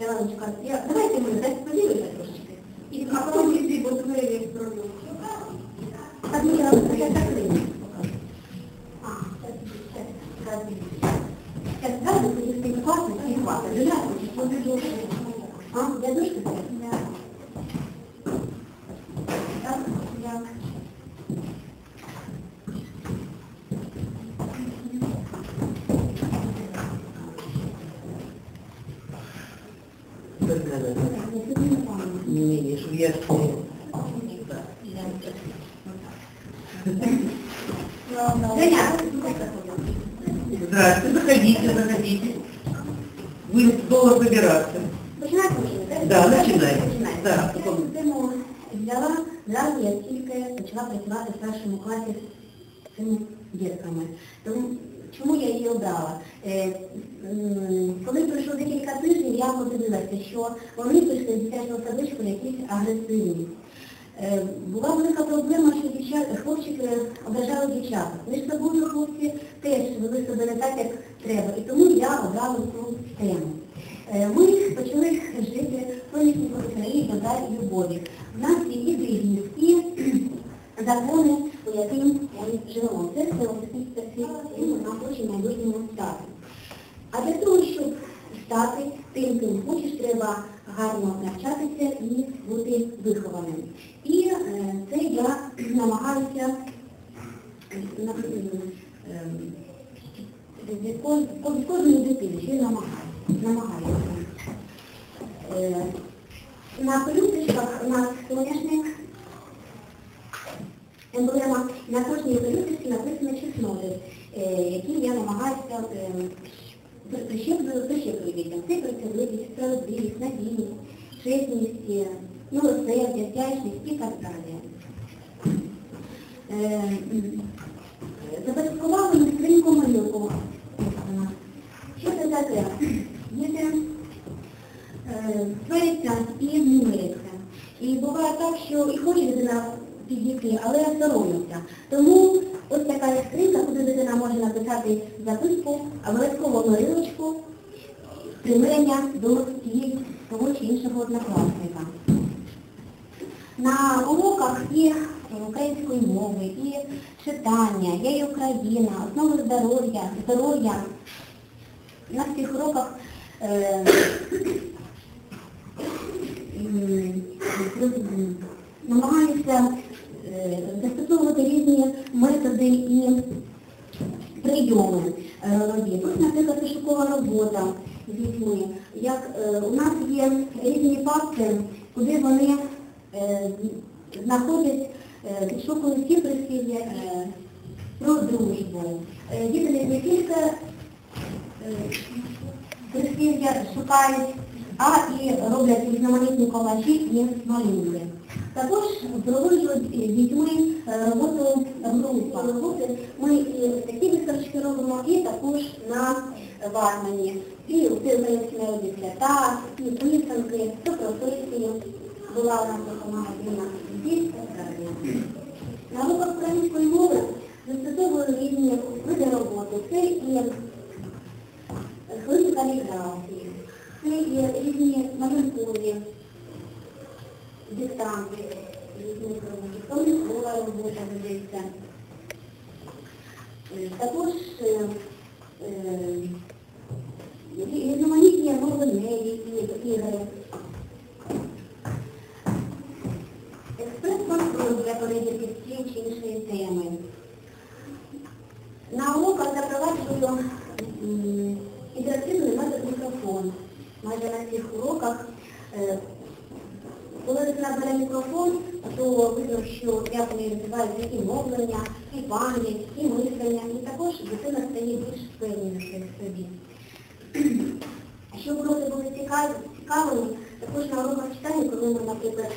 Іваночка, я, давайте ми десь поділися трошечки. І, а потім іди, бо двері зроблю. Так, треба таке закрити. А, так, так, так. Сейчас сразу будет ты классно, и хватит. Да, вот это вот. А, я душка? Да. Так, помню. Не видишь, я Женя, Здравствуйте, заходите, заходите. Вы долго собираться. починайте мені, Да, починайте. Починайте. Да, Я цю тему взяла, зразу я тільки почала працювати в першому класі з цими дітками. Тому чому я її обрала? Е, коли пройшло декілька тижнів, я подивилася, що вони прийшли з дитячого садочку якісь агресивні. Е, Була велика проблема, що дівчат, хлопчики ображали дівчат. Між собою хлопці теж вели себе не так, як треба. І тому я обрала цю тему. Е, Ми почали жити в країні і любові. В нас є і бізнес, і закони, по яким стати. А для того, щоб стати тим, ким хочеш, треба гарно навчатися і бути вихованим. І е, це я намагаюся е, на- е, від ко- від кожної дитини, що я намагаюся. Е, На пелюсточках у нас соняшник, емблема, на кожній пелюсточці написано чесноти, які я намагаюся е, прищеплюю дітям. Це працьовитість, справедливість, надійність, чесність, е, милосердя, вдячність і так далі. Е, м, ми скриньку малюку. Що це таке? Діти е, творяться і змінюються. І буває так, що і хоче дитина підійти, але соромиться. Тому ось така є куди дитина може написати записку, обов'язково мирилочку, примирення до того чи іншого однокласника. На уроках і української мови, і читання, є і Україна, основи здоров'я, здоров'я. На всіх уроках е, намагаюся застосовувати різні методи і прийоми е, робіт. Ось, наприклад, пошукова робота з дітьми. Як е, у нас є різні папки, куди вони е, знаходять, е, підшукують ті прислів'я е, про дружбу. Е, Діти не- тільки е, прислів'я шукають, а і роблять різноманітні колажі і малюнки. Також проводжу дітьми е, роботу група. Роботи ми і такі виставочки робимо, і також на вармані. І українські народні свята, і писанки, то професії. Була у нас допомога Діна Діть та далі. На уроках української мови застосовую різні види роботи. Це і хвилини каліграфії, є різні малюнкові диктанти, різні роботи, комікова робота ведеться. Е, Також е, е, різноманітні новини, ігри. Експрес-контроль для перегляду цієї чи іншої теми. На уроках запроваджую інтерактивний метод мікрофон. Майже на всіх уроках. е, Коли дитина бере мікрофон, то видно, що як вони розвиваються і мовлення, і пам'ять, і мислення, і також дитина стає більш впевненішою в собі. Щоб уроки були цікавими, також на уроках читання, коли ми, наприклад,